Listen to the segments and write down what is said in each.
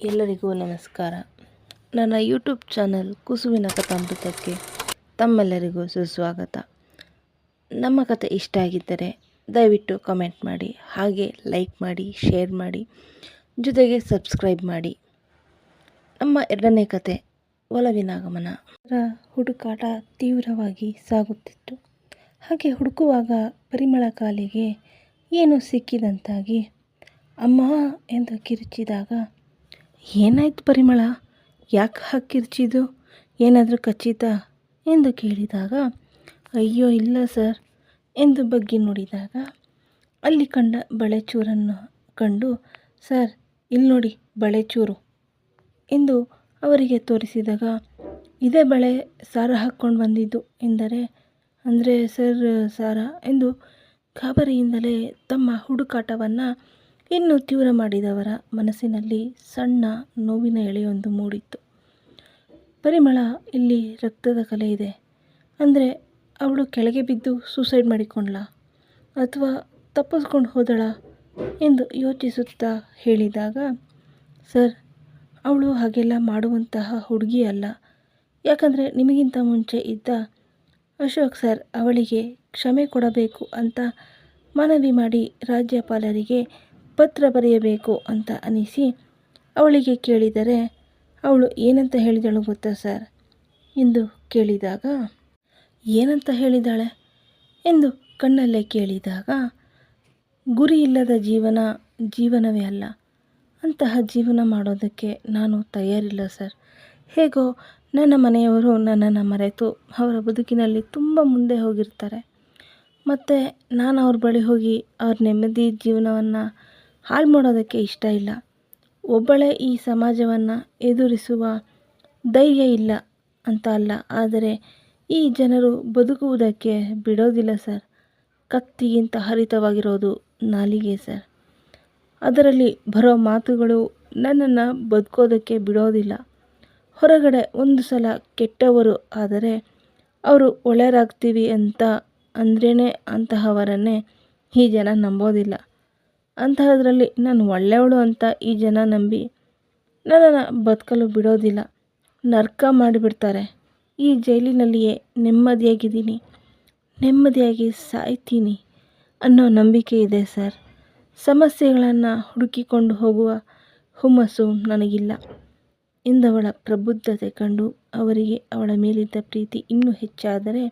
ಎಲ್ಲರಿಗೂ ನಮಸ್ಕಾರ. ನನ್ನ ಯೂಟ್ಯೂಬ್ ಚಾನಲ್ ಕುಸುವಿನ ಕಥಾಮೃತಕ್ಕೆ ತಮ್ಮೆಲ್ಲರಿಗೂ ಸುಸ್ವಾಗತ. ನಮ್ಮ ಕತೆ ಇಷ್ಟ ಆಗಿದ್ದರೆ ದಯವಿಟ್ಟು ಕಮೆಂಟ್ ಮಾಡಿ, ಹಾಗೆ ಲೈಕ್ ಮಾಡಿ ಶೇರ್ ಮಾಡಿ, ಜೊತೆಗೆ ಸಬ್ಸ್ಕ್ರೈಬ್ ಮಾಡಿ. ನಮ್ಮ ಎರಡನೇ ಕತೆ ಒಲವಿನಾಗಮನ ಗಮನ ಹುಡುಕಾಟ ತೀವ್ರವಾಗಿ ಸಾಗುತ್ತಿತ್ತು. ಹಾಗೆ ಹುಡುಕುವಾಗ ಪರಿಮಳ ಕಾಲಿಗೆ ಏನು ಸಿಕ್ಕಿದಂತಾಗಿ, ಅಮ್ಮ ಎಂದು ಕಿರುಚಿದಾಗ ಏನಾಯ್ತು ಪರಿಮಳ? ಯಾಕೆ ಹಾಕಿರ್ಚಿದು ಏನಾದರೂ ಖಚಿತ? ಎಂದು ಕೇಳಿದಾಗ, ಅಯ್ಯೋ, ಇಲ್ಲ ಸರ್ ಎಂದು ಬಗ್ಗಿ ನೋಡಿದಾಗ, ಅಲ್ಲಿ ಕಂಡ ಬಳೆಚೂರನ್ನು ಕಂಡು, ಸರ್, ಇಲ್ಲಿ ನೋಡಿ ಬಳೆಚೂರು ಎಂದು ಅವರಿಗೆ ತೋರಿಸಿದಾಗ, ಇದೇ ಬಳೆ ಸಾರ ಹಾಕ್ಕೊಂಡು ಬಂದಿದ್ದು ಎಂದರೆ, ಅಂದರೆ ಸರ್, ಸಾರ ಎಂದು ಗಾಬರಿಯಿಂದಲೇ ತಮ್ಮ ಹುಡುಕಾಟವನ್ನು ಇನ್ನೂ ತೀವ್ರ ಮಾಡಿದವರ ಮನಸ್ಸಿನಲ್ಲಿ ಸಣ್ಣ ನೋವಿನ ಎಳೆಯೊಂದು ಮೂಡಿತ್ತು. ಪರಿಮಳ, ಇಲ್ಲಿ ರಕ್ತದ ಕಲೆ ಇದೆ. ಅಂದರೆ ಅವಳು ಕೆಳಗೆ ಬಿದ್ದು ಸೂಸೈಡ್ ಮಾಡಿಕೊಂಡ್ಲಾ? ಅಥವಾ ತಪ್ಪಿಸ್ಕೊಂಡು ಹೋದಳ? ಎಂದು ಯೋಚಿಸುತ್ತಾ ಹೇಳಿದಾಗ, ಸರ್, ಅವಳು ಹಾಗೆಲ್ಲ ಮಾಡುವಂತಹ ಹುಡುಗಿ ಅಲ್ಲ. ಯಾಕಂದರೆ ನಿಮಗಿಂತ ಮುಂಚೆ ಇದ್ದ ಅಶೋಕ್ ಸರ್ ಅವಳಿಗೆ ಕ್ಷಮೆ ಕೊಡಬೇಕು ಅಂತ ಮನವಿ ಮಾಡಿ ರಾಜ್ಯಪಾಲರಿಗೆ ಪತ್ರ ಬರೆಯಬೇಕು ಅಂತ ಅನಿಸಿ ಅವಳಿಗೆ ಕೇಳಿದರೆ, ಅವಳು ಏನಂತ ಹೇಳಿದಳು ಗೊತ್ತಾ ಸರ್? ಎಂದು ಕೇಳಿದಾಗ, ಏನಂತ ಹೇಳಿದಾಳೆ? ಎಂದು ಕಣ್ಣಲ್ಲೇ ಕೇಳಿದಾಗ, ಗುರಿ ಇಲ್ಲದ ಜೀವನ ಜೀವನವೇ ಅಲ್ಲ. ಅಂತಹ ಜೀವನ ಮಾಡೋದಕ್ಕೆ ನಾನು ತಯಾರಿಲ್ಲ ಸರ್. ಹೇಗೋ ನನ್ನ ಮನೆಯವರು ನನ್ನನ್ನು ಮರೆತು ಅವರ ಬದುಕಿನಲ್ಲಿ ತುಂಬ ಮುಂದೆ ಹೋಗಿರ್ತಾರೆ. ಮತ್ತು ನಾನು ಅವ್ರ ಬಳಿ ಹೋಗಿ ಅವ್ರ ನೆಮ್ಮದಿ ಜೀವನವನ್ನು ಹಾಳು ಮಾಡೋದಕ್ಕೆ ಇಷ್ಟ ಇಲ್ಲ. ಒಬ್ಬಳೇ ಈ ಸಮಾಜವನ್ನು ಎದುರಿಸುವ ಧೈರ್ಯ ಇಲ್ಲ ಅಂತ ಅಲ್ಲ, ಆದರೆ ಈ ಜನರು ಬದುಕುವುದಕ್ಕೆ ಬಿಡೋದಿಲ್ಲ ಸರ್. ಕತ್ತಿಗಿಂತ ಹರಿತವಾಗಿರೋದು ನಾಲಿಗೆ ಸರ್. ಅದರಲ್ಲಿ ಬರೋ ಮಾತುಗಳು ನನ್ನನ್ನು ಬದುಕೋದಕ್ಕೆ ಬಿಡೋದಿಲ್ಲ. ಹೊರಗಡೆ ಒಂದು ಸಲ ಕೆಟ್ಟವರು ಆದರೆ ಅವರು ಒಳ್ಳೆಯರಾಗ್ತೀವಿ ಅಂತ ಅಂದ್ರೇ ಅಂತಹವರನ್ನೇ ಈ ಜನ ನಂಬೋದಿಲ್ಲ. ಅಂತಹದ್ರಲ್ಲಿ ನಾನು ಒಳ್ಳೆಯವಳು ಅಂತ ಈ ಜನ ನಂಬಿ ನನ್ನನ್ನು ಬದುಕಲು ಬಿಡೋದಿಲ್ಲ. ನರ್ಕ ಮಾಡಿಬಿಡ್ತಾರೆ. ಈ ಜೈಲಿನಲ್ಲಿಯೇ ನೆಮ್ಮದಿಯಾಗಿದ್ದೀನಿ. ನೆಮ್ಮದಿಯಾಗಿ ಸಾಯ್ತೀನಿ ಅನ್ನೋ ನಂಬಿಕೆ ಇದೆ ಸರ್. ಸಮಸ್ಯೆಗಳನ್ನು ಹುಡುಕಿಕೊಂಡು ಹೋಗುವ ಹುಮ್ಮಸ್ಸು ನನಗಿಲ್ಲ. ಎಂದವಳ ಪ್ರಬುದ್ಧತೆ ಕಂಡು ಅವರಿಗೆ ಅವಳ ಮೇಲಿದ್ದ ಪ್ರೀತಿ ಇನ್ನೂ ಹೆಚ್ಚಾದರೆ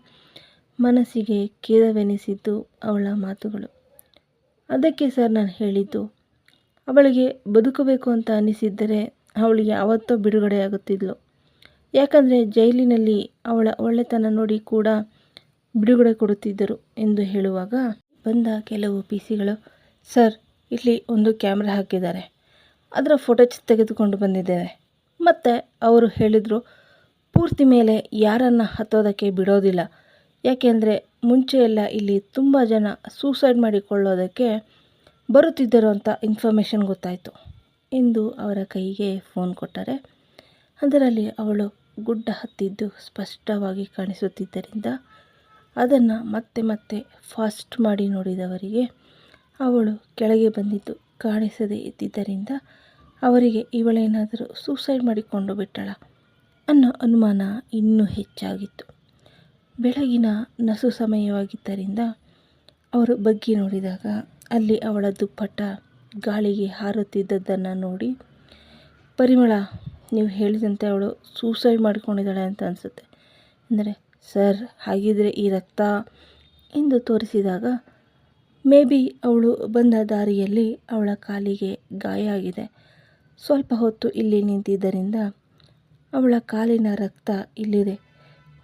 ಮನಸ್ಸಿಗೆ ಖೇದವೆನಿಸಿದ್ದು ಅವಳ ಮಾತುಗಳು. ಅದಕ್ಕೆ ಸರ್ ನಾನು ಹೇಳಿದ್ದು, ಅವಳಿಗೆ ಬದುಕಬೇಕು ಅಂತ ಅನಿಸಿದ್ದರೆ ಅವಳು ಯಾವತ್ತೋ ಬಿಡುಗಡೆಯಾಗುತ್ತಿದ್ಲು ಯಾಕಂದರೆ ಜೈಲಿನಲ್ಲಿ ಅವಳ ಒಳ್ಳೆತನ ನೋಡಿ ಕೂಡ ಬಿಡುಗಡೆ ಕೊಡುತ್ತಿದ್ದರು ಎಂದು ಹೇಳುವಾಗ, ಬಂದ ಕೆಲವು ಪಿ ಸಿಗಳು, ಸರ್, ಇಲ್ಲಿ ಒಂದು ಕ್ಯಾಮ್ರಾ ಹಾಕಿದ್ದಾರೆ. ಅದರ ಫೋಟೋಸ್ ತೆಗೆದುಕೊಂಡು ಬಂದಿದ್ದೇವೆ. ಮತ್ತು ಅವರು ಹೇಳಿದರು, ಪೂರ್ತಿ ಮೇಲೆ ಯಾರನ್ನು ಹತ್ತೋದಕ್ಕೆ ಬಿಡೋದಿಲ್ಲ. ಯಾಕೆಂದರೆ ಮುಂಚೆ ಎಲ್ಲ ಇಲ್ಲಿ ತುಂಬ ಜನ ಸೂಸೈಡ್ ಮಾಡಿಕೊಳ್ಳೋದಕ್ಕೆ ಬರುತ್ತಿದ್ದರು ಅಂತ ಇನ್ಫಾರ್ಮೇಷನ್ ಗೊತ್ತಾಯಿತು. ಎಂದು ಅವರ ಕೈಗೆ ಫೋನ್ ಕೊಟ್ಟರೆ ಅದರಲ್ಲಿ ಅವಳು ಗುಡ್ಡ ಹತ್ತಿದ್ದು ಸ್ಪಷ್ಟವಾಗಿ ಕಾಣಿಸುತ್ತಿದ್ದರಿಂದ ಅದನ್ನು ಮತ್ತೆ ಮತ್ತೆ ಫಾಸ್ಟ್ ಮಾಡಿ ನೋಡಿದವರಿಗೆ ಅವಳು ಕೆಳಗೆ ಬಂದಿದ್ದು ಕಾಣಿಸದೇ ಇದ್ದಿದ್ದರಿಂದ ಅವರಿಗೆ ಇವಳೇನಾದರೂ ಸೂಸೈಡ್ ಮಾಡಿಕೊಂಡು ಬಿಟ್ಟಳ ಅನ್ನೋ ಅನುಮಾನ ಇನ್ನೂ ಹೆಚ್ಚಾಗಿತ್ತು. ಬೆಳಗಿನ ನಸು ಸಮಯವಾಗಿದ್ದರಿಂದ ಅವರು ಬಗ್ಗಿ ನೋಡಿದಾಗ ಅಲ್ಲಿ ಅವಳ ದುಪ್ಪಟ್ಟ ಗಾಳಿಗೆ ಹಾರುತ್ತಿದ್ದದ್ದನ್ನು ನೋಡಿ, ಪರಿಮಳ, ನೀವು ಹೇಳಿದಂತೆ ಅವಳು ಸೂಸೈಡ್ ಮಾಡಿಕೊಂಡಿದ್ದಾಳೆ ಅಂತ ಅನಿಸುತ್ತೆ. ಅಂದರೆ, ಸರ್, ಹಾಗಿದ್ರೆ ಈ ರಕ್ತ ಎಂದು ತೋರಿಸಿದಾಗ ಮೇ ಬಿ ಅವಳು ಬಂದ ದಾರಿಯಲ್ಲಿ ಅವಳ ಕಾಲಿಗೆ ಗಾಯ ಆಗಿದೆ. ಸ್ವಲ್ಪ ಹೊತ್ತು ಇಲ್ಲಿ ನಿಂತಿದ್ದರಿಂದ ಅವಳ ಕಾಲಿನ ರಕ್ತ ಇಲ್ಲಿದೆ.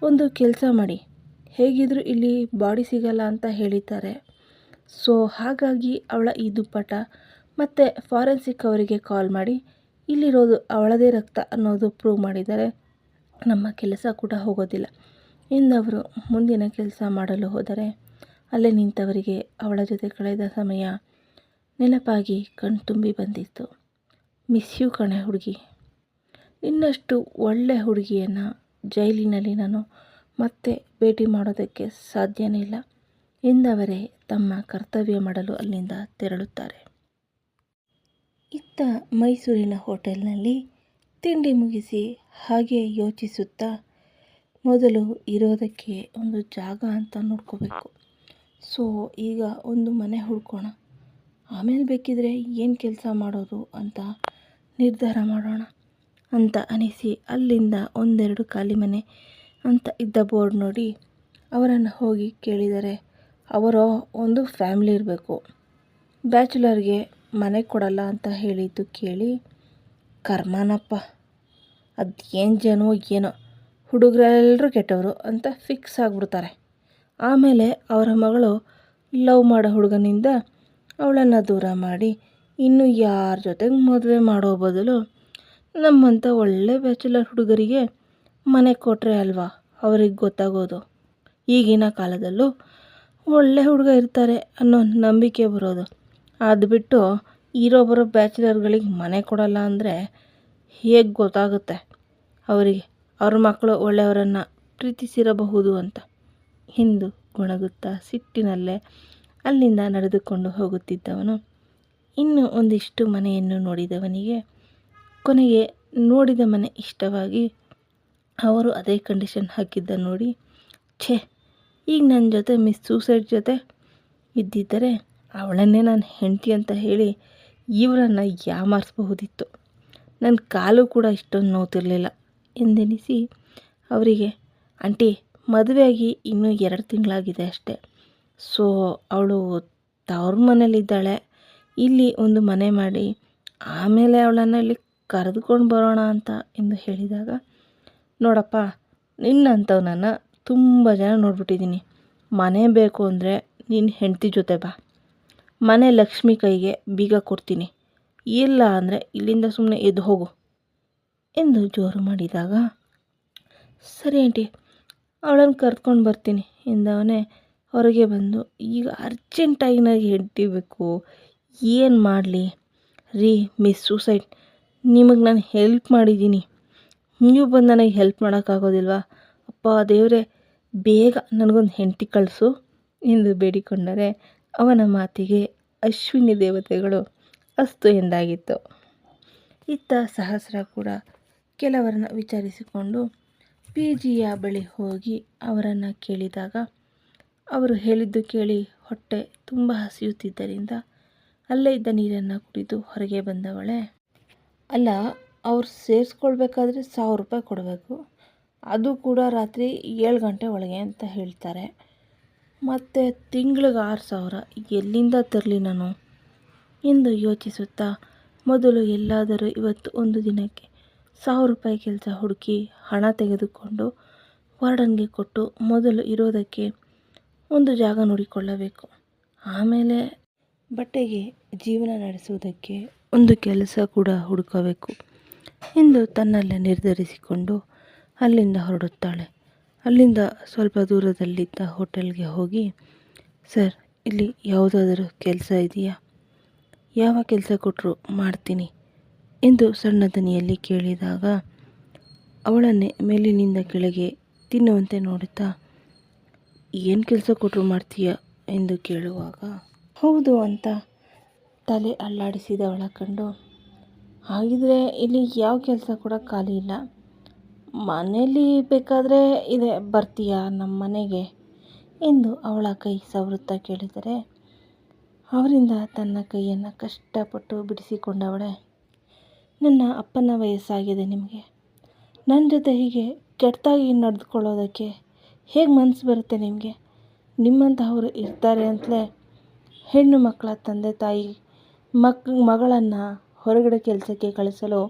ಒಂದು ಕೆಲಸ ಮಾಡಿ. ಹೇಗಿದ್ದರೂ ಇಲ್ಲಿ ಬಾಡಿ ಸಿಗಲ್ಲ ಅಂತ ಹೇಳಿದ್ದಾರೆ. ಸೊ, ಹಾಗಾಗಿ ಅವಳ ಈ ದುಪ್ಪಟ ಮತ್ತು ಫಾರೆನ್ಸಿಕ್ ಅವರಿಗೆ ಕಾಲ್ ಮಾಡಿ, ಇಲ್ಲಿರೋದು ಅವಳದೇ ರಕ್ತ ಅನ್ನೋದು ಪ್ರೂವ್ ಮಾಡಿದರೆ ನಮ್ಮ ಕೆಲಸ ಕೂಡ ಹೋಗೋದಿಲ್ಲ. ಎಂದವರು ಮುಂದಿನ ಕೆಲಸ ಮಾಡಲು ಹೋದರೆ, ಅಲ್ಲೇ ನಿಂತವರಿಗೆ ಅವಳ ಜೊತೆ ಕಳೆದ ಸಮಯ ನೆನಪಾಗಿ ಕಣ್ತುಂಬಿ ಬಂದಿತ್ತು. ಮಿಸ್ ಯು ಕಣೆ ಹುಡುಗಿ. ಇನ್ನಷ್ಟು ಒಳ್ಳೆ ಹುಡುಗಿಯನ್ನು ಜೈಲಿನಲ್ಲಿ ನಾನು ಮತ್ತೆ ಭೇಟಿ ಮಾಡೋದಕ್ಕೆ ಸಾಧ್ಯನೇ ಇಲ್ಲ. ಎಂದವರೇ ತಮ್ಮ ಕರ್ತವ್ಯ ಮಾಡಲು ಅಲ್ಲಿಂದ ತೆರಳುತ್ತಾರೆ. ಇತ್ತ ಮೈಸೂರಿನ ಹೋಟೆಲ್ನಲ್ಲಿ ತಿಂಡಿ ಮುಗಿಸಿ ಹಾಗೆ ಯೋಚಿಸುತ್ತಾ ಮೊದಲು ಇರೋದಕ್ಕೆ ಒಂದು ಜಾಗ ಅಂತ ನೋಡ್ಕೋಬೇಕು. ಸೊ, ಈಗ ಒಂದು ಮನೆ ಹುಡ್ಕೋಣ. ಆಮೇಲೆ ಬೇಕಿದ್ರೆ ಏನು ಕೆಲಸ ಮಾಡೋದು ಅಂತ ನಿರ್ಧಾರ ಮಾಡೋಣ. ಅಂತ ಅನಿಸಿ, ಅಲ್ಲಿಂದ ಒಂದೆರಡು ಖಾಲಿ ಮನೆ ಅಂತ ಇದ್ದ ಬೋರ್ಡ್ ನೋಡಿ ಅವರನ್ನು ಹೋಗಿ ಕೇಳಿದರೆ, ಅವರು ಒಂದು ಫ್ಯಾಮಿಲಿ ಇರಬೇಕು. ಬ್ಯಾಚುಲರ್ಗೆ ಮನೆ ಕೊಡಲ್ಲ ಅಂತ ಹೇಳಿದ್ದು ಕೇಳಿ, ಕರ್ಮಾನಪ್ಪ ಅದು ಜನೋ ಏನೋ ಹುಡುಗರೆಲ್ಲರೂ ಕೆಟ್ಟವರು ಅಂತ ಫಿಕ್ಸ್ ಆಗಿಬಿಡ್ತಾರೆ. ಆಮೇಲೆ ಅವರ ಮಗಳು ಲವ್ ಮಾಡೋ ಹುಡುಗನಿಂದ ಅವಳನ್ನು ದೂರ ಮಾಡಿ, ಇನ್ನು ಯಾರ ಜೊತೆಗೆ ಮದುವೆ ಮಾಡೋ ಬದಲು ನಮ್ಮಂಥ ಒಳ್ಳೆ ಬ್ಯಾಚುಲರ್ ಹುಡುಗರಿಗೆ ಮನೆ ಕೊಟ್ಟರೆ ಅಲ್ವಾ? ಅವ್ರಿಗೆ ಗೊತ್ತಾಗೋದು. ಈಗಿನ ಕಾಲದಲ್ಲೂ ಒಳ್ಳೆ ಹುಡುಗ ಇರ್ತಾರೆ ಅನ್ನೋ ನಂಬಿಕೆ ಬರೋದು. ಅದು ಬಿಟ್ಟು ಇರೋ ಬರೋ ಬ್ಯಾಚುಲರ್ಗಳಿಗೆ ಮನೆ ಕೊಡಲ್ಲ ಅಂದರೆ ಹೇಗೆ ಗೊತ್ತಾಗುತ್ತೆ? ಅವರಿಗೆ ಅವ್ರ ಮಕ್ಕಳು ಒಳ್ಳೆಯವರನ್ನು ಪ್ರೀತಿಸಿರಬಹುದು ಅಂತ. ಹಿಂದು ಗುಣಗುತ್ತಾ ಸಿಟ್ಟಿನಲ್ಲೇ ಅಲ್ಲಿಂದ ನಡೆದುಕೊಂಡು ಹೋಗುತ್ತಿದ್ದವನು. ಇನ್ನು ಒಂದಿಷ್ಟು ಮನೆಯನ್ನು ನೋಡಿದವನಿಗೆ ಕೊನೆಗೆ ನೋಡಿದ ಮನೆ ಇಷ್ಟವಾಗಿ ಅವರು ಅದೇ ಕಂಡೀಷನ್ ಹಾಕಿದ್ದ ನೋಡಿ, ಛೇ, ಈಗ ನನ್ನ ಜೊತೆ ಮಿಸ್ ಸೂಸೈಡ್ ಜೊತೆ ಇದ್ದಿದ್ದರೆ ಅವಳನ್ನೇ ನಾನು ಹೆಂಡತಿ ಅಂತ ಹೇಳಿ ಇವರನ್ನು ಯಾಮಾರಿಸ್ಬಹುದಿತ್ತು. ನನ್ನ ಕಾಲು ಕೂಡ ಇಷ್ಟೊಂದು ನೋತಿರಲಿಲ್ಲ ಎಂದೆನಿಸಿ ಅವರಿಗೆ, ಆಂಟಿ ಮದುವೆಯಾಗಿ ಇನ್ನೂ ಎರಡು ತಿಂಗಳಾಗಿದೆ ಅಷ್ಟೆ. ಸೊ, ಅವಳು ತವ್ರ ಮನೇಲಿದ್ದಾಳೆ. ಇಲ್ಲಿ ಒಂದು ಮನೆ ಮಾಡಿ, ಆಮೇಲೆ ಅವಳನ್ನು ಇಲ್ಲಿ ಕರೆದುಕೊಂಡು ಬರೋಣ ಅಂತ ಎಂದು ಹೇಳಿದಾಗ, ನೋಡಪ್ಪ ನಿನ್ನಂಥವನನ್ನು ತುಂಬ ಜನ ನೋಡ್ಬಿಟ್ಟಿದ್ದೀನಿ. ಮನೆ ಬೇಕು ಅಂದರೆ ನಿನ್ನ ಹೆಂಡತಿ ಜೊತೆ ಬಾ. ಮನೆ ಲಕ್ಷ್ಮಿ ಕೈಗೆ ಬೀಗ ಕೊಡ್ತೀನಿ. ಇಲ್ಲ ಅಂದರೆ ಇಲ್ಲಿಂದ ಸುಮ್ಮನೆ ಎದ್ದು ಹೋಗು ಎಂದು ಜೋರು ಮಾಡಿದಾಗ, ಸರಿ ಆಂಟಿ, ಅವಳನ್ನು ಕರ್ಕೊಂಡು ಬರ್ತೀನಿ ಎಂದವನೇ ಹೊರಗೆ ಬಂದು, ಈಗ ಅರ್ಜೆಂಟಾಗಿ ನನಗೆ ಹೆಂಡತಿ ಬೇಕು, ಏನು ಮಾಡಲಿ? ರೀ, ಮಿಸ್ ಸೂಸೈಡ್ ನಿಮಗೆ ನಾನು ಹೆಲ್ಪ್ ಮಾಡಿದ್ದೀನಿ ನೀವು ಬಂದು ನನಗೆ ಹೆಲ್ಪ್ ಮಾಡೋಕ್ಕಾಗೋದಿಲ್ವಾ ಅಪ್ಪ, ದೇವರೇ, ಬೇಗ ನನಗೊಂದು ಹೆಂಡತಿ ಕಳಿಸು ಎಂದು ಬೇಡಿಕೊಂಡರೆ ಅವನ ಮಾತಿಗೆ ಅಶ್ವಿನಿ ದೇವತೆಗಳು ಅಸ್ತು ಎಂದಾಗಿತ್ತು. ಇತ್ತ ಸಹಸ್ರ ಕೂಡ ಕೆಲವರನ್ನು ವಿಚಾರಿಸಿಕೊಂಡು ಪಿ ಜಿಯ ಬಳಿ ಹೋಗಿ ಅವರನ್ನು ಕೇಳಿದಾಗ ಅವರು ಹೇಳಿದ್ದು ಕೇಳಿ ಹೊಟ್ಟೆ ತುಂಬ ಹಸಿಯುತ್ತಿದ್ದರಿಂದ ಅಲ್ಲೇ ಇದ್ದ ನೀರನ್ನು ಕುಡಿದು ಹೊರಗೆ ಬಂದವಳೆ ಅಲ್ಲ, ಅವ್ರು ಸೇರಿಸ್ಕೊಳ್ಬೇಕಾದ್ರೆ ಸಾವಿರ ರೂಪಾಯಿ ಕೊಡಬೇಕು. ಅದು ಕೂಡ ರಾತ್ರಿ ಏಳು ಗಂಟೆ ಒಳಗೆ ಅಂತ ಹೇಳ್ತಾರೆ. ಮತ್ತು ತಿಂಗಳಿಗೆ ಆರು ಸಾವಿರ. ಎಲ್ಲಿಂದ ತರಲಿ ನಾನು? ಎಂದು ಯೋಚಿಸುತ್ತಾ ಮೊದಲು ಎಲ್ಲಾದರೂ ಇವತ್ತು ಒಂದು ದಿನಕ್ಕೆ ಸಾವಿರ ರೂಪಾಯಿ ಕೆಲಸ ಹುಡುಕಿ ಹಣ ತೆಗೆದುಕೊಂಡು ವಾರ್ಡನ್ಗೆ ಕೊಟ್ಟು ಮೊದಲು ಇರೋದಕ್ಕೆ ಒಂದು ಜಾಗ ನೋಡಿಕೊಳ್ಳಬೇಕು. ಆಮೇಲೆ ಬಟ್ಟೆಗೆ ಜೀವನ ನಡೆಸುವುದಕ್ಕೆ ಒಂದು ಕೆಲಸ ಕೂಡ ಹುಡುಕಬೇಕು. ಎಂದು ತನ್ನಲ್ಲೇ ನಿರ್ಧರಿಸಿಕೊಂಡು ಅಲ್ಲಿಂದ ಹೊರಡುತ್ತಾಳೆ. ಅಲ್ಲಿಂದ ಸ್ವಲ್ಪ ದೂರದಲ್ಲಿದ್ದ ಹೋಟೆಲ್ಗೆ ಹೋಗಿ, ಸರ್, ಇಲ್ಲಿ ಯಾವುದಾದರೂ ಕೆಲಸ ಇದೆಯಾ? ಯಾವ ಕೆಲಸ ಕೊಟ್ಟರು ಮಾಡ್ತೀನಿ, ಎಂದು ಸಣ್ಣ ದನಿಯಲ್ಲಿ ಕೇಳಿದಾಗ ಅವಳನ್ನೇ ಮೇಲಿನಿಂದ ಕೆಳಗೆ ತಿನ್ನುವಂತೆ ನೋಡುತ್ತಾ, ಏನು ಕೆಲಸ ಕೊಟ್ಟರು ಮಾಡ್ತೀಯ? ಎಂದು ಕೇಳುವಾಗ, ಹೌದು, ಅಂತ ತಲೆ ಅಲ್ಲಾಡಿಸಿದವಳ ಕಂಡು ಹಾಗಿದ್ರೆ ಇಲ್ಲಿ ಯಾವ ಕೆಲಸ ಕೂಡ ಖಾಲಿ ಇಲ್ಲ. ಮನೆಯಲ್ಲಿ ಬೇಕಾದರೆ ಇದೆ, ಬರ್ತೀಯಾ ನಮ್ಮ ಮನೆಗೆ? ಎಂದು ಅವಳ ಕೈ ಸವೃತ್ತ ಕೇಳಿದರೆ, ಅವರಿಂದ ತನ್ನ ಕೈಯನ್ನು ಕಷ್ಟಪಟ್ಟು ಬಿಡಿಸಿಕೊಂಡವಳೆ. ನನ್ನ ಅಪ್ಪನ ವಯಸ್ಸಾಗಿದೆ ನಿಮಗೆ. ನನ್ನ ಜೊತೆ ಹೀಗೆ ಕೆಟ್ಟದಾಗಿ ನಡೆದುಕೊಳ್ಳೋದಕ್ಕೆ ಹೇಗೆ ಮನಸ್ಸು ಬರುತ್ತೆ ನಿಮಗೆ? ನಿಮ್ಮಂತಹವರು ಇರ್ತಾರೆ ಅಂತಲೇ ಹೆಣ್ಣು ಮಕ್ಕಳ ತಂದೆ ತಾಯಿ ಮಕ್, ಮಗಳನ್ನು ಹೊರಗಡೆ ಕೆಲಸಕ್ಕೆ ಕಳಿಸಲು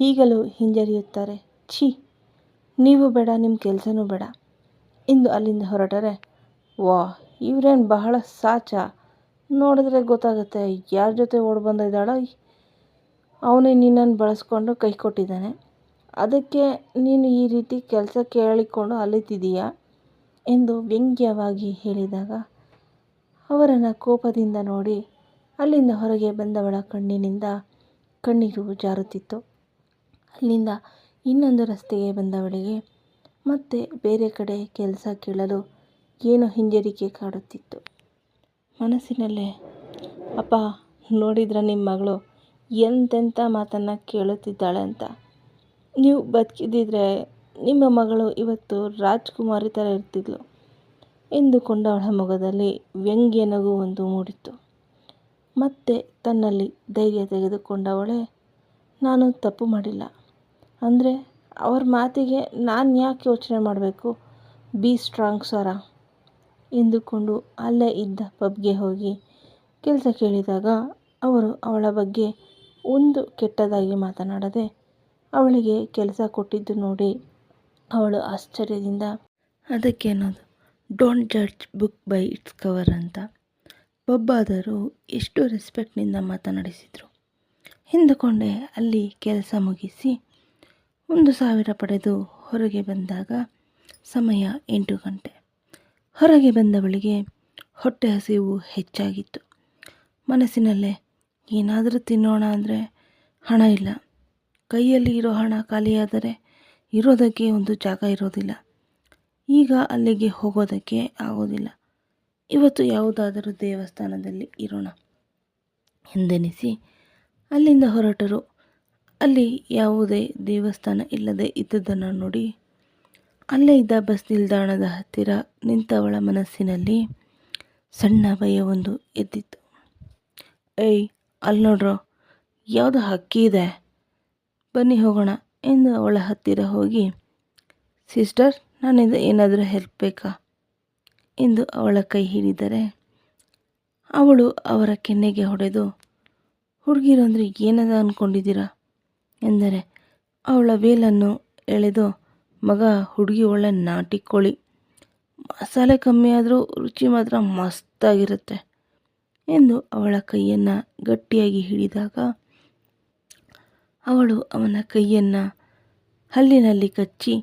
ಈಗಲೂ ಹಿಂಜರಿಯುತ್ತಾರೆ. ಛೀ, ನೀವು ಬೇಡ ನಿಮ್ಮ ಕೆಲಸನೂ ಬೇಡ. ಎಂದು ಅಲ್ಲಿಂದ ಹೊರಟರೆ, ವಾ, ಇವರೇನು ಬಹಳ ಸಾಚ. ನೋಡಿದ್ರೆ ಗೊತ್ತಾಗುತ್ತೆ, ಯಾರ ಜೊತೆ ಓಡಿ ಅವನೇ ನಿನ್ನನ್ನು ಬಳಸ್ಕೊಂಡು ಕೈ ಕೊಟ್ಟಿದ್ದಾನೆ. ಅದಕ್ಕೆ ನೀನು ಈ ರೀತಿ ಕೆಲಸ ಕೇಳಿಕೊಂಡು ಅಲಿತಿದೀಯಾ ಎಂದು ವ್ಯಂಗ್ಯವಾಗಿ ಹೇಳಿದಾಗ, ಅವರನ್ನು ಕೋಪದಿಂದ ನೋಡಿ ಅಲ್ಲಿಂದ ಹೊರಗೆ ಬಂದವಳ ಕಣ್ಣಿನಿಂದ ಕಣ್ಣೀರು ಜಾರುತ್ತಿತ್ತು. ಅಲ್ಲಿಂದ ಇನ್ನೊಂದು ರಸ್ತೆಗೆ ಬಂದವಳಿಗೆ ಮತ್ತೆ ಬೇರೆ ಕಡೆ ಕೆಲಸ ಕೇಳಲು ಏನೋ ಹಿಂಜರಿಕೆ ಕಾಡುತ್ತಿತ್ತು. ಮನಸ್ಸಿನಲ್ಲೇ, ಅಪ್ಪ, ನೋಡಿದ್ರ ನಿಮ್ಮ ಮಗಳು ಎಂತೆಂಥ ಮಾತನ್ನು ಕೇಳುತ್ತಿದ್ದಾಳೆ ಅಂತ. ನೀವು ಬದುಕಿದ್ದಿದ್ರೆ ನಿಮ್ಮ ಮಗಳು ಇವತ್ತು ರಾಜ್ಕುಮಾರಿ ಥರ ಇರ್ತಿದ್ಲು ಎಂದುಕೊಂಡವಳ ಮೊಗದಲ್ಲಿ ವ್ಯಂಗ್ಯ ನಗು ಒಂದು ಮೂಡಿತ್ತು. ಮತ್ತೆ ತನ್ನಲ್ಲಿ ಧೈರ್ಯ ತೆಗೆದುಕೊಂಡವಳೆ, ನಾನು ತಪ್ಪು ಮಾಡಿಲ್ಲ. ಅಂದರೆ ಅವ್ರ ಮಾತಿಗೆ ನಾನು ಯಾಕೆ ಯೋಚನೆ ಮಾಡಬೇಕು? ಬಿ ಸ್ಟ್ರಾಂಗ್, ಸರ ಎಂದುಕೊಂಡು ಅಲ್ಲೇ ಇದ್ದ ಪಬ್ಗೆ ಹೋಗಿ ಕೆಲಸ ಕೇಳಿದಾಗ ಅವರು ಅವಳ ಬಗ್ಗೆ ಒಂದು ಕೆಟ್ಟದಾಗಿ ಮಾತನಾಡದೆ ಅವಳಿಗೆ ಕೆಲಸ ಕೊಟ್ಟಿದ್ದು ನೋಡಿ ಅವಳು ಆಶ್ಚರ್ಯದಿಂದ, ಅದಕ್ಕೇನದು? Don't judge book by its cover ಅಂತ ಪಬ್ ಆದರೂ ಎಷ್ಟು ರೆಸ್ಪೆಕ್ಟ್ನಿಂದ ಮಾತನಾಡಿಸಿದರು. ಹಿಂದುಕೊಂಡೆ ಅಲ್ಲಿ ಕೆಲಸ ಮುಗಿಸಿ ಒಂದು ಸಾವಿರ ಪಡೆದು ಹೊರಗೆ ಬಂದಾಗ ಸಮಯ ಎಂಟು ಗಂಟೆ. ಹೊರಗೆ ಬಂದವಳಿಗೆ ಹೊಟ್ಟೆ ಹಸಿವು ಹೆಚ್ಚಾಗಿತ್ತು. ಮನಸ್ಸಿನಲ್ಲೇ, ಏನಾದರೂ ತಿನ್ನೋಣ ಅಂದರೆ ಹಣ ಇಲ್ಲ. ಕೈಯಲ್ಲಿ ಇರೋ ಹಣ ಖಾಲಿಯಾದರೆ ಇರೋದಕ್ಕೆ ಒಂದು ಜಾಗ ಇರೋದಿಲ್ಲ. ಈಗ ಅಲ್ಲಿಗೆ ಹೋಗೋದಕ್ಕೆ ಆಗೋದಿಲ್ಲ. ಇವತ್ತು ಯಾವುದಾದರೂ ದೇವಸ್ಥಾನದಲ್ಲಿ ಇರೋಣ ಎಂದೆನಿಸಿ ಅಲ್ಲಿಂದ ಹೊರಟರು. ಅಲ್ಲಿ ಯಾವುದೇ ದೇವಸ್ಥಾನ ಇಲ್ಲದೆ ಇದ್ದದ್ದನ್ನು ನೋಡಿ ಅಲ್ಲೇ ಇದ್ದ ಬಸ್ ನಿಲ್ದಾಣದ ಹತ್ತಿರ ನಿಂತವಳ ಮನಸ್ಸಿನಲ್ಲಿ ಸಣ್ಣ ಭಯವೊಂದು ಎದ್ದಿತ್ತು. ಏಯ್, ಅಲ್ಲಿ ನೋಡ್ರೋ, ಯಾವುದು ಹಕ್ಕಿ ಇದೆ. ಬನ್ನಿ ಹೋಗೋಣ ಎಂದು ಅವಳ ಹತ್ತಿರ ಹೋಗಿ, ಸಿಸ್ಟರ್ ನನ್ನಿಂದ ಏನಾದರೂ ಹೆಲ್ಪ್ ಬೇಕಾ? ಎಂದು ಅವಳ ಕೈ ಹಿಡಿದರೆ ಅವಳು ಅವರ ಕೆನ್ನೆಗೆ ಹೊಡೆದು, ಹುಡುಗಿರು ಅಂದರೆ ಏನದ ಅಂದ್ಕೊಂಡಿದ್ದೀರಾ ಎಂದರೆ ಅವಳ ವೇಲನ್ನು ಎಳೆದು, ಮಗ, ಹುಡುಗಿ ಒಳ್ಳೆ ನಾಟಿ ಕೋಳಿ. ಮಸಾಲೆ ಕಮ್ಮಿ ಆದರೂ ರುಚಿ ಮಾತ್ರ ಮಸ್ತಾಗಿರುತ್ತೆ. ಎಂದು ಅವಳ ಕೈಯನ್ನು ಗಟ್ಟಿಯಾಗಿ ಹಿಡಿದಾಗ ಅವಳು ಅವನ ಕೈಯನ್ನು ಹಲ್ಲಿನಲ್ಲಿ ಕಚ್ಚಿ,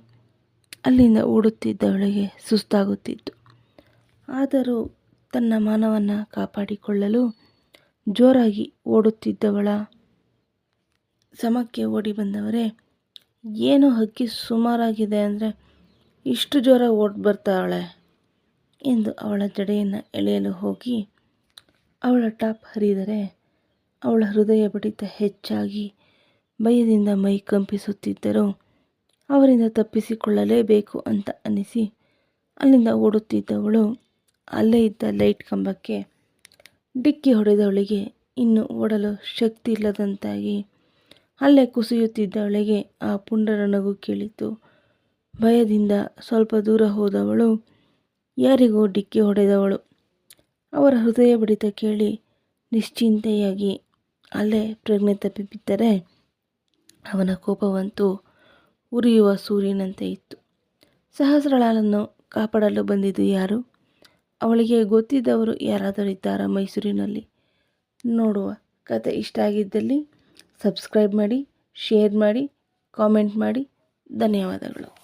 ಅಲ್ಲಿಂದ ಓಡುತ್ತಿದ್ದವಳಿಗೆ ಸುಸ್ತಾಗುತ್ತಿತ್ತು. ಆದರೂ ತನ್ನ ಮಾನವನ್ನು ಕಾಪಾಡಿಕೊಳ್ಳಲು ಜೋರಾಗಿ ಓಡುತ್ತಿದ್ದವಳ. ಸಮಕ್ಕೆ ಓಡಿ ಬಂದವರೇ, ಏನು ಹಕ್ಕಿ ಸುಮಾರಾಗಿದೆ ಅಂದರೆ ಇಷ್ಟು ಜೋರಾಗಿ ಓಡಿ ಬರ್ತಾಳೆ ಎಂದು ಅವಳ ಜಡೆಯನ್ನು ಎಳೆಯಲು ಹೋಗಿ ಅವಳ ಟಾಪ್ ಹರಿದರೆ ಅವಳ ಹೃದಯ ಬಡಿತ ಹೆಚ್ಚಾಗಿ ಭಯದಿಂದ ಮೈ ಕಂಪಿಸುತ್ತಿದ್ದರು ಅವರಿಂದ ತಪ್ಪಿಸಿಕೊಳ್ಳಲೇಬೇಕು ಅಂತ ಅನಿಸಿ ಅಲ್ಲಿಂದ ಓಡುತ್ತಿದ್ದವಳು ಅಲ್ಲೇ ಇದ್ದ ಲೈಟ್ ಕಂಬಕ್ಕೆ ಡಿಕ್ಕಿ ಹೊಡೆದವಳಿಗೆ ಇನ್ನು ಓಡಲು ಶಕ್ತಿ ಇಲ್ಲದಂತಾಗಿ ಅಲ್ಲೇ ಕುಸಿಯುತ್ತಿದ್ದವಳಿಗೆ ಆ ಪುಂಡರ ನಗು ಕೇಳಿತು. ಭಯದಿಂದ ಸ್ವಲ್ಪ ದೂರ ಹೋದವಳು ಯಾರಿಗೋ ಡಿಕ್ಕಿ ಹೊಡೆದವಳು. ಅವರ ಹೃದಯ ಬಡಿತ ಕೇಳಿ ನಿಶ್ಚಿಂತೆಯಾಗಿ ಅಲ್ಲೇ ಪ್ರಜ್ಞೆ ತಪ್ಪಿಬಿದ್ದರೆ ಅವನ ಕೋಪವಂತೂ ಉರಿಯುವ ಸೂರ್ಯನಂತೆ ಇತ್ತು. ಸಹಸ್ರಳನ್ನು ಕಾಪಾಡಲು ಬಂದಿದ್ದು ಯಾರು? ಅವಳಿಗೆ ಗೊತ್ತಿದ್ದವರು ಯಾರಾದರೂ ಇದ್ದಾರಾ ಮೈಸೂರಿನಲ್ಲಿ? ನೋಡುವ. ಕತೆ ಇಷ್ಟ ಆಗಿದ್ದಲ್ಲಿ ಸಬ್ಸ್ಕ್ರೈಬ್ ಮಾಡಿ, ಶೇರ್ ಮಾಡಿ, ಕಾಮೆಂಟ್ ಮಾಡಿ. ಧನ್ಯವಾದಗಳು.